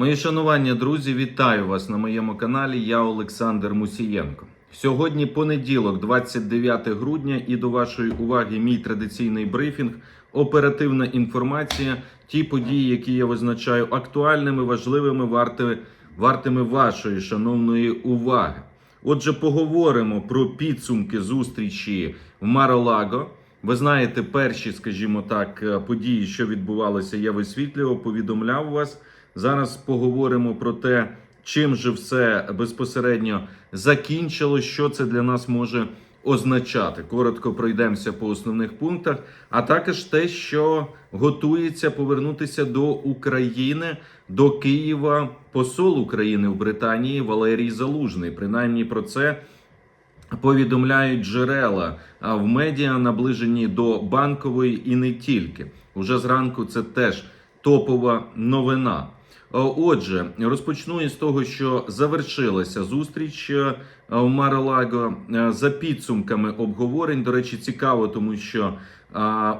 Мої шанування, друзі, вітаю вас на моєму каналі. Я Олександр Мусієнко. Сьогодні понеділок, 29 грудня, і до вашої уваги мій традиційний брифінг, оперативна інформація, ті події, які я визначаю актуальними, важливими, вартими, вартими вашої шановної уваги. Отже, поговоримо про підсумки зустрічі в Маролаго. Ви знаєте, перші, скажімо так, події, що відбувалися, я висвітлював, повідомляв вас. Зараз поговоримо про те, чим же все безпосередньо закінчилось, що це для нас може означати. Коротко пройдемося по основних пунктах, а також те, що готується повернутися до України, до Києва посол України в Британії Валерій Залужний. Принаймні про це повідомляють джерела в медіа, наближені до банкової і не тільки. Уже зранку це теж топова новина. О, Отже, розпочну із того, що завершилася зустріч е, в Маралаго е, за підсумками обговорень. До речі, цікаво, тому що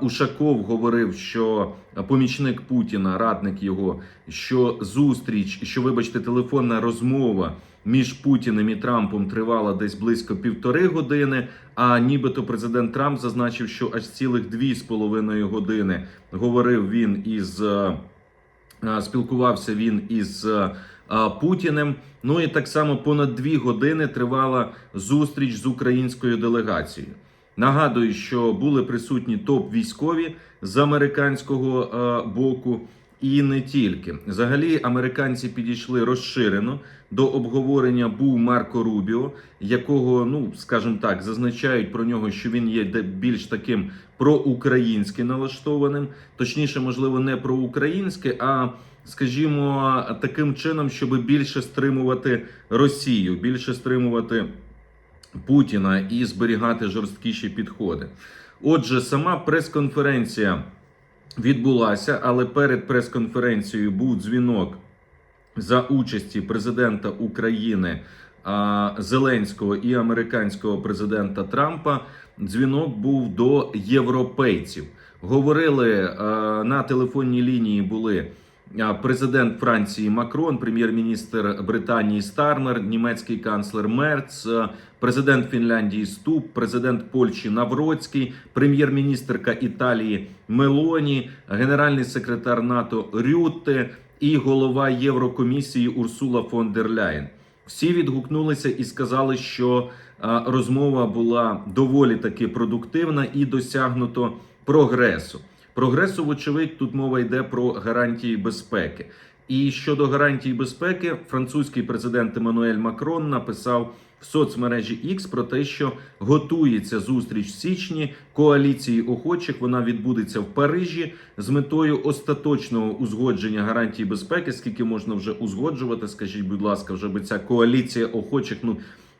Ушаков говорив, що помічник Путіна, радник його, що зустріч, що, вибачте, телефонна розмова між Путіним і Трампом тривала десь близько півтори години. А нібито президент Трамп зазначив, що аж цілих дві з половиною години говорив він із. Спілкувався він із е, е, Путіним. Ну і так само понад дві години тривала зустріч з українською делегацією. Нагадую, що були присутні топ військові з американського е, боку, і не тільки. Взагалі, американці підійшли розширено. До обговорення був Марко Рубіо, якого, ну скажімо так, зазначають про нього, що він є більш таким проукраїнськи налаштованим, точніше, можливо, не проукраїнське, а скажімо, таким чином, щоб більше стримувати Росію, більше стримувати Путіна і зберігати жорсткіші підходи. Отже, сама прес-конференція відбулася, але перед прес-конференцією був дзвінок за участі президента України Зеленського і американського президента Трампа. Дзвінок був до європейців. Говорили на телефонній лінії були. Президент Франції Макрон, прем'єр-міністр Британії Стармер, німецький канцлер Мерц, президент Фінляндії Ступ, президент Польщі Навроцький, прем'єр-міністрка Італії Мелоні, генеральний секретар НАТО Рютте і голова Єврокомісії Урсула фон дер Ляєн. Всі відгукнулися і сказали, що розмова була доволі таки продуктивна і досягнуто прогресу. Прогресу, вочевидь, тут мова йде про гарантії безпеки. І щодо гарантій безпеки, французький президент Еммануель Макрон написав в соцмережі X про те, що готується зустріч в січні коаліції охочих. Вона відбудеться в Парижі з метою остаточного узгодження гарантій безпеки. Скільки можна вже узгоджувати? Скажіть, будь ласка, вже би ця коаліція охочих ну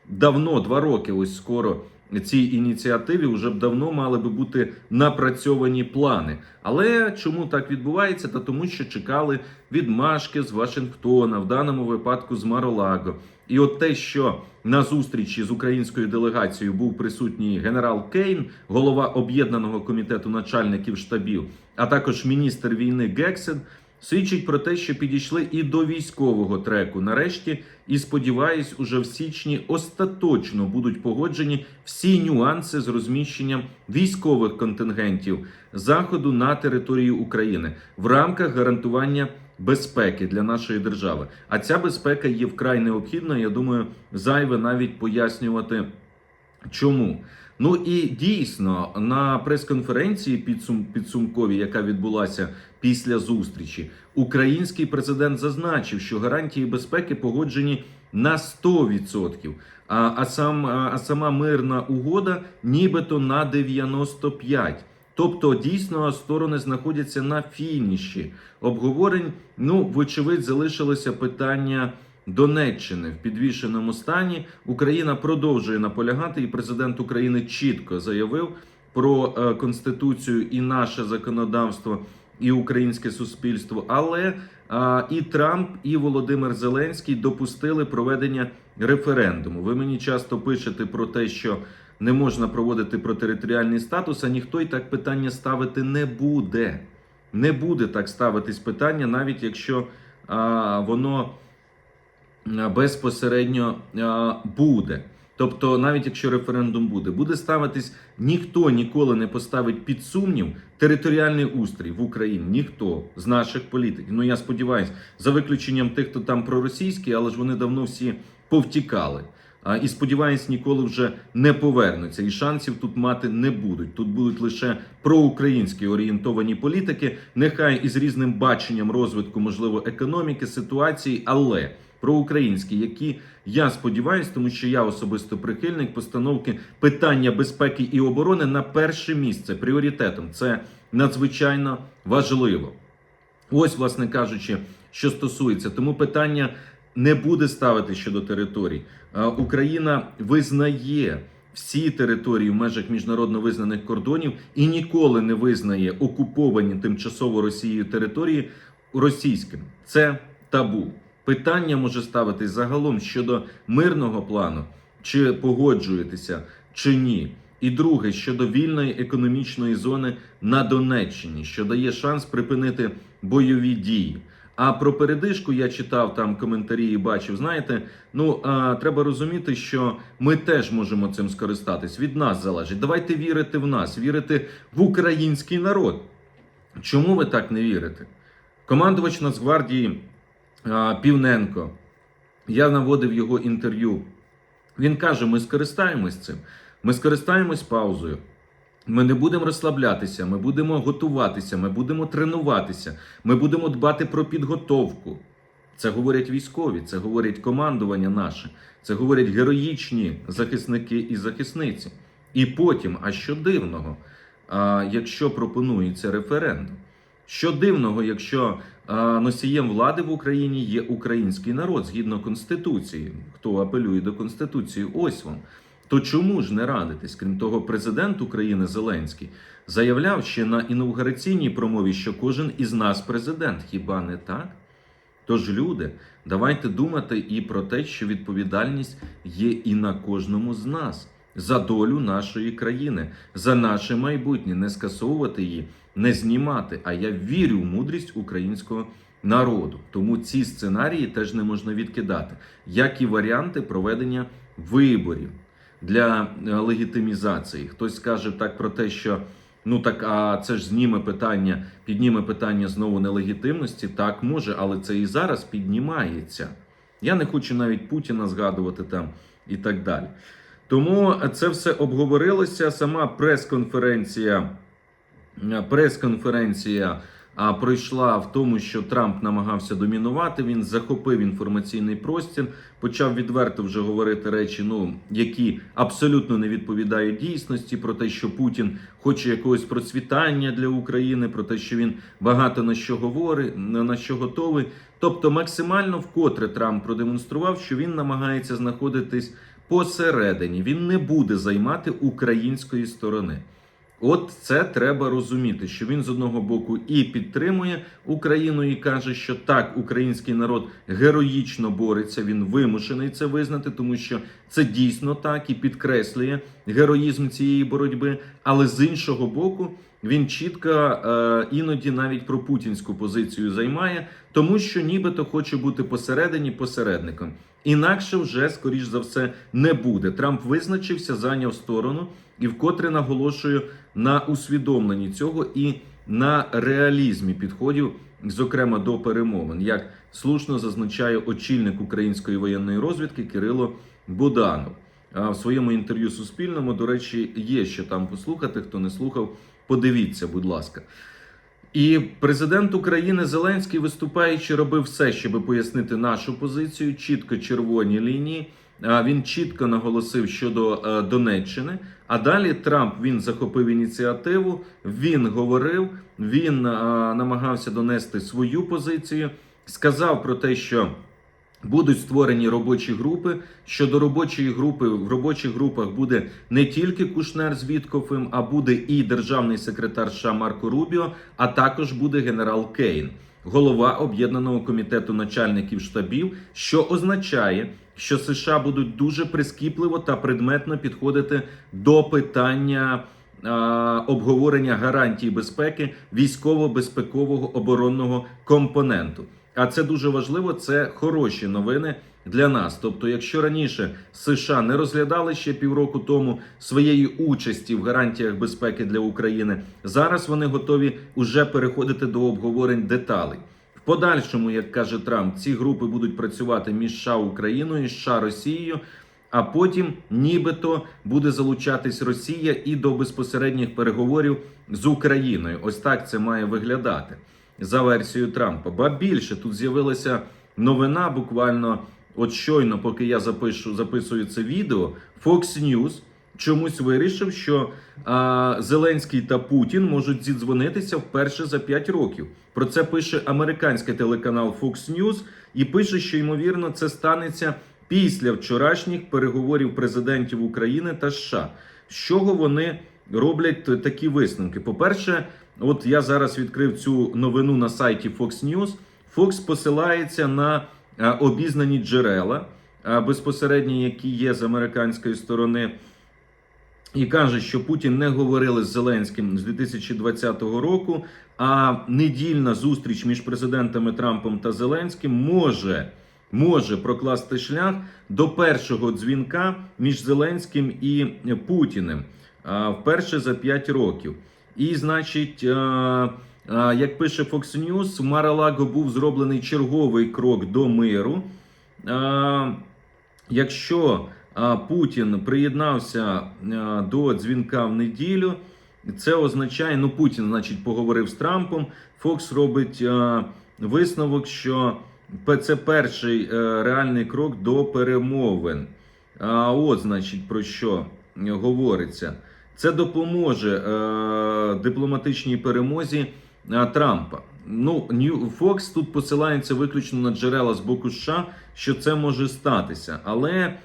давно, два роки, ось скоро. Цій ініціативі вже б давно мали би бути напрацьовані плани. Але чому так відбувається? Та тому, що чекали відмашки з Вашингтона, в даному випадку з Маролаго. І от те, що на зустрічі з українською делегацією був присутній генерал Кейн, голова об'єднаного комітету начальників штабів, а також міністр війни Гексен, свідчить про те, що підійшли і до військового треку. Нарешті, і сподіваюсь, уже в січні остаточно будуть погоджені всі нюанси з розміщенням військових контингентів заходу на території України в рамках гарантування безпеки для нашої держави. А ця безпека є вкрай необхідна. Я думаю, зайве навіть пояснювати. Чому? Ну і дійсно на прес-конференції підсум, підсумковій, яка відбулася після зустрічі, український президент зазначив, що гарантії безпеки погоджені на 100%, а, а, сам, а, сама мирна угода нібито на 95%. Тобто, дійсно, сторони знаходяться на фініші обговорень. Ну, вочевидь, залишилося питання Донеччини в підвішеному стані. Україна продовжує наполягати, і президент України чітко заявив про е, конституцію і наше законодавство, і українське суспільство. Але е, і Трамп, і Володимир Зеленський допустили проведення референдуму. Ви мені часто пишете про те, що не можна проводити про територіальний статус, а ніхто й так питання ставити не буде. Не буде так ставитись питання, навіть якщо а, воно безпосередньо буде. Тобто, навіть якщо референдум буде, буде ставитись, ніхто ніколи не поставить під сумнів територіальний устрій в Україні. Ніхто з наших політиків. Ну я сподіваюся, за виключенням тих, хто там проросійський, але ж вони давно всі повтікали. І сподіваюсь, ніколи вже не повернуться. І шансів тут мати не будуть. Тут будуть лише проукраїнські орієнтовані політики, нехай із різним баченням розвитку, можливо, економіки, ситуації, але проукраїнські, які я сподіваюся, тому що я особисто прихильник постановки питання безпеки і оборони на перше місце пріоритетом. Це надзвичайно важливо. Ось, власне кажучи, що стосується, тому питання не буде ставити щодо територій. Україна визнає всі території в межах міжнародно визнаних кордонів і ніколи не визнає окуповані тимчасово Росією території російськими. Це табу. Питання може ставитись загалом щодо мирного плану, чи погоджуєтеся, чи ні. І друге щодо вільної економічної зони на Донеччині, що дає шанс припинити бойові дії. А про передишку я читав там коментарі і бачив. Знаєте, ну а, треба розуміти, що ми теж можемо цим скористатись. Від нас залежить. Давайте вірити в нас, вірити в український народ. Чому ви так не вірите? Командувач Нацгвардії Півненко. Я наводив його інтерв'ю. Він каже: ми скористаємось цим. Ми скористаємось паузою. Ми не будемо розслаблятися, ми будемо готуватися, ми будемо тренуватися, ми будемо дбати про підготовку. Це говорять військові, це говорять командування наше, це говорять героїчні захисники і захисниці. І потім, а що дивного, якщо пропонується референдум? Що дивного, якщо носієм влади в Україні є український народ згідно Конституції, хто апелює до Конституції, ось вам. То чому ж не радитись? Крім того, президент України Зеленський заявляв ще на інаугураційній промові, що кожен із нас президент. Хіба не так? Тож, люди, давайте думати і про те, що відповідальність є і на кожному з нас за долю нашої країни, за наше майбутнє, не скасовувати її, не знімати. А я вірю в мудрість українського народу. Тому ці сценарії теж не можна відкидати, як і варіанти проведення виборів для е, легітимізації. Хтось скаже так про те, що ну так, а це ж зніме питання, підніме питання знову нелегітимності. Так може, але це і зараз піднімається. Я не хочу навіть Путіна згадувати там і так далі. Тому це все обговорилося. Сама прес-конференція, е, прес-конференція пройшла в тому, що Трамп намагався домінувати. Він захопив інформаційний простір, почав відверто вже говорити речі, ну які абсолютно не відповідають дійсності, про те, що Путін хоче якогось процвітання для України, про те, що він багато на що говорить, на що готовий. Тобто, максимально вкотре Трамп продемонстрував, що він намагається знаходитись посередині. Він не буде займати української сторони. От це треба розуміти, що він з одного боку і підтримує Україну, і каже, що так, український народ героїчно бореться. Він вимушений це визнати, тому що це дійсно так і підкреслює героїзм цієї боротьби. Але з іншого боку, він чітко е, іноді навіть про путінську позицію займає, тому що нібито хоче бути посередині посередником. Інакше вже, скоріш за все, не буде. Трамп визначився, зайняв сторону і вкотре наголошую на усвідомленні цього і на реалізмі підходів, зокрема до перемовин, як слушно зазначає очільник української воєнної розвідки Кирило Буданов. В своєму інтерв'ю Суспільному, до речі, є що там послухати. Хто не слухав, подивіться, будь ласка. І президент України Зеленський, виступаючи, робив все, щоб пояснити нашу позицію, чітко червоні лінії. Він чітко наголосив щодо е, Донеччини. А далі Трамп він захопив ініціативу. Він говорив, він е, намагався донести свою позицію. Сказав про те, що будуть створені робочі групи. Щодо робочої групи в робочих групах буде не тільки Кушнер з Віткофем, а буде і державний секретар США Марко Рубіо, а також буде генерал Кейн, голова об'єднаного комітету начальників штабів, що означає, що США будуть дуже прискіпливо та предметно підходити до питання. Обговорення гарантій безпеки військово-безпекового оборонного компоненту. А це дуже важливо. Це хороші новини для нас. Тобто, якщо раніше США не розглядали ще півроку тому своєї участі в гарантіях безпеки для України, зараз вони готові уже переходити до обговорень деталей. Подальшому, як каже Трамп, ці групи будуть працювати між США Україною, США Росією. А потім, нібито, буде залучатись Росія і до безпосередніх переговорів з Україною. Ось так це має виглядати за версією Трампа. Ба більше тут з'явилася новина буквально от щойно, поки я запишу, записую це відео. Fox News чомусь вирішив, що а, Зеленський та Путін можуть зідзвонитися вперше за 5 років. Про це пише американський телеканал Fox News і пише, що ймовірно це станеться після вчорашніх переговорів президентів України та США. З чого вони роблять такі висновки? По-перше, от я зараз відкрив цю новину на сайті Fox News. Fox посилається на обізнані джерела, безпосередньо які є з американської сторони. І каже, що Путін не говорили з Зеленським з 2020 року. А недільна зустріч між президентами Трампом та Зеленським може, може прокласти шлях до першого дзвінка між Зеленським і Путіним вперше за 5 років. І, значить, як пише Fox News, в Маралаго був зроблений черговий крок до миру. Якщо Путін приєднався до дзвінка в неділю, це означає, ну Путін, значить, поговорив з Трампом. Фокс робить висновок, що це перший е, реальний крок до перемовин. А от, значить, про що е, говориться. Це допоможе е, дипломатичній перемозі е, Трампа. Ну, New Fox тут посилається виключно на джерела з боку США, що це може статися. Але е,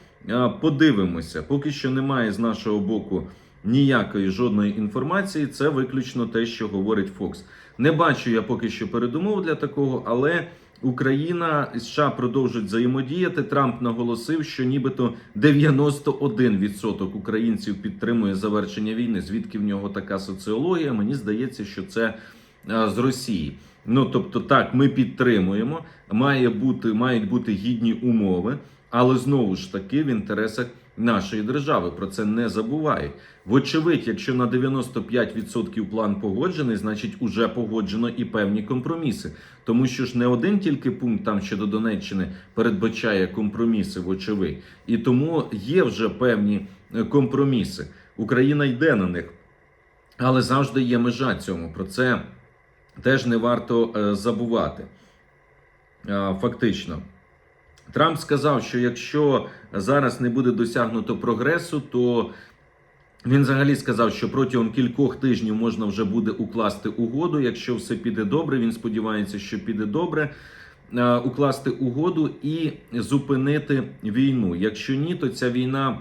подивимося, поки що немає з нашого боку ніякої жодної інформації. Це виключно те, що говорить Fox. Не бачу я поки що передумов для такого, але Україна США продовжують взаємодіяти. Трамп наголосив, що нібито 91% українців підтримує завершення війни. Звідки в нього така соціологія? Мені здається, що це е, з Росії. Ну тобто, так, ми підтримуємо, має бути, мають бути гідні умови, але знову ж таки в інтересах нашої держави. Про це не забувають. Вочевидь, якщо на 95% план погоджений, значить уже погоджено і певні компроміси. Тому що ж не один тільки пункт там щодо Донеччини передбачає компроміси, вочевидь. І тому є вже певні е, компроміси. Україна йде на них, але завжди є межа цьому. Про це теж не варто е, забувати. Фактично. Трамп сказав, що якщо зараз не буде досягнуто прогресу, то він взагалі сказав, що протягом кількох тижнів можна вже буде укласти угоду. Якщо все піде добре, він сподівається, що піде добре. е, Укласти угоду і зупинити війну. Якщо ні, то ця війна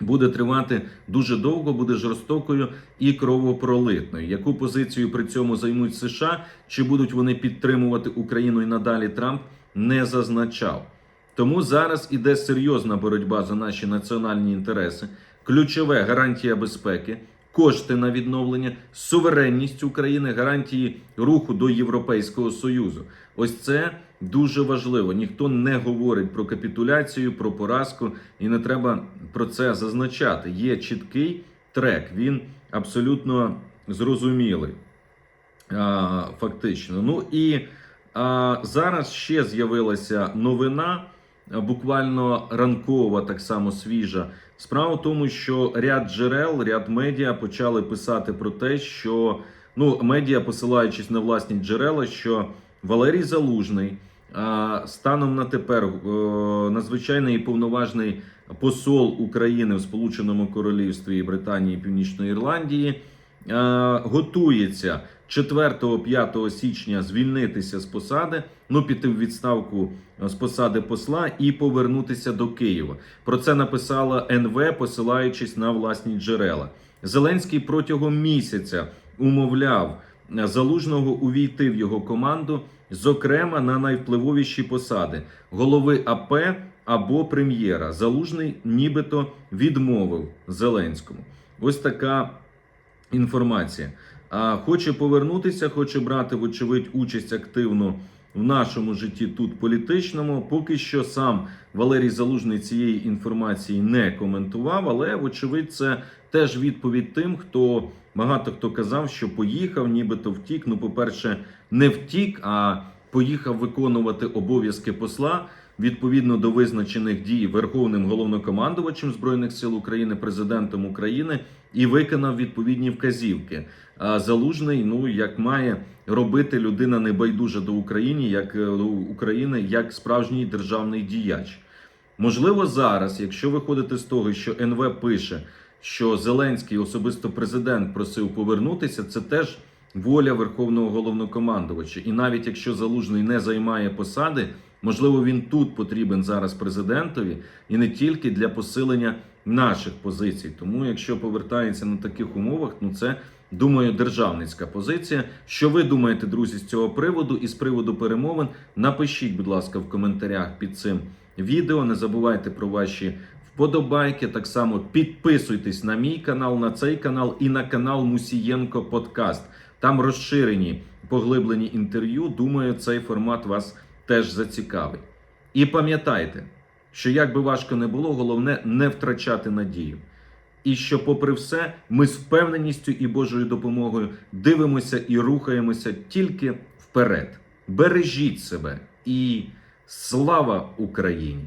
буде тривати дуже довго, буде жорстокою і кровопролитною. Яку позицію при цьому займуть США? Чи будуть вони підтримувати Україну і надалі Трамп не зазначав. Тому зараз іде серйозна боротьба за наші національні інтереси, ключове гарантія безпеки, кошти на відновлення, суверенність України, гарантії руху до Європейського Союзу. Ось це дуже важливо. Ніхто не говорить про капітуляцію, про поразку, і не треба про це зазначати. Є чіткий трек, він абсолютно зрозумілий. Фактично. Ну і а, зараз ще з'явилася новина, буквально ранкова, так само свіжа. Справа в тому, що ряд джерел, ряд медіа почали писати про те, що ну, медіа, посилаючись на власні джерела, що Валерій Залужний а, станом на тепер е, надзвичайний і повноважний посол України в Сполученому Королівстві Британії і Північної Ірландії е, готується 4-5 січня звільнитися з посади, ну піти в відставку е, з посади посла і повернутися до Києва. Про це написала НВ, посилаючись на власні джерела. Зеленський протягом місяця умовляв е, залужного увійти в його команду, зокрема на найвпливовіші посади голови АП або прем'єра. Залужний нібито відмовив Зеленському. Ось така інформація. Хоче повернутися, хоче брати, вочевидь, участь активну в нашому житті тут політичному. Поки що сам Валерій Залужний цієї інформації не коментував, але вочевидь, це теж відповідь тим, хто багато хто казав, що поїхав, нібито втік. Ну, по-перше, не втік, а поїхав виконувати обов'язки посла відповідно до визначених дій Верховним головнокомандувачем збройних сил України, президентом України і виконав відповідні вказівки. А залужний, ну як має робити людина небайдужа до України, як е, до України, як справжній державний діяч. Можливо, зараз, якщо виходити з того, що НВ пише, що Зеленський, особисто президент, просив повернутися, це теж воля Верховного головнокомандувача. І навіть якщо залужний не займає посади, можливо, він тут потрібен зараз президентові і не тільки для посилення наших позицій. Тому, якщо повертається на таких умовах, ну це думаю, державницька позиція. Що ви думаєте, друзі, з цього приводу і з приводу перемовин? Напишіть, будь ласка, в коментарях під цим відео. Не забувайте про ваші вподобайки. Так само підписуйтесь на мій канал, на цей канал і на канал Мусієнко Подкаст. Там розширені поглиблені інтерв'ю. Думаю, цей формат вас теж зацікавить. І пам'ятайте, що як би важко не було, головне не втрачати надію. І що, попри все, ми з впевненістю і Божою допомогою дивимося і рухаємося тільки вперед. Бережіть себе і слава Україні!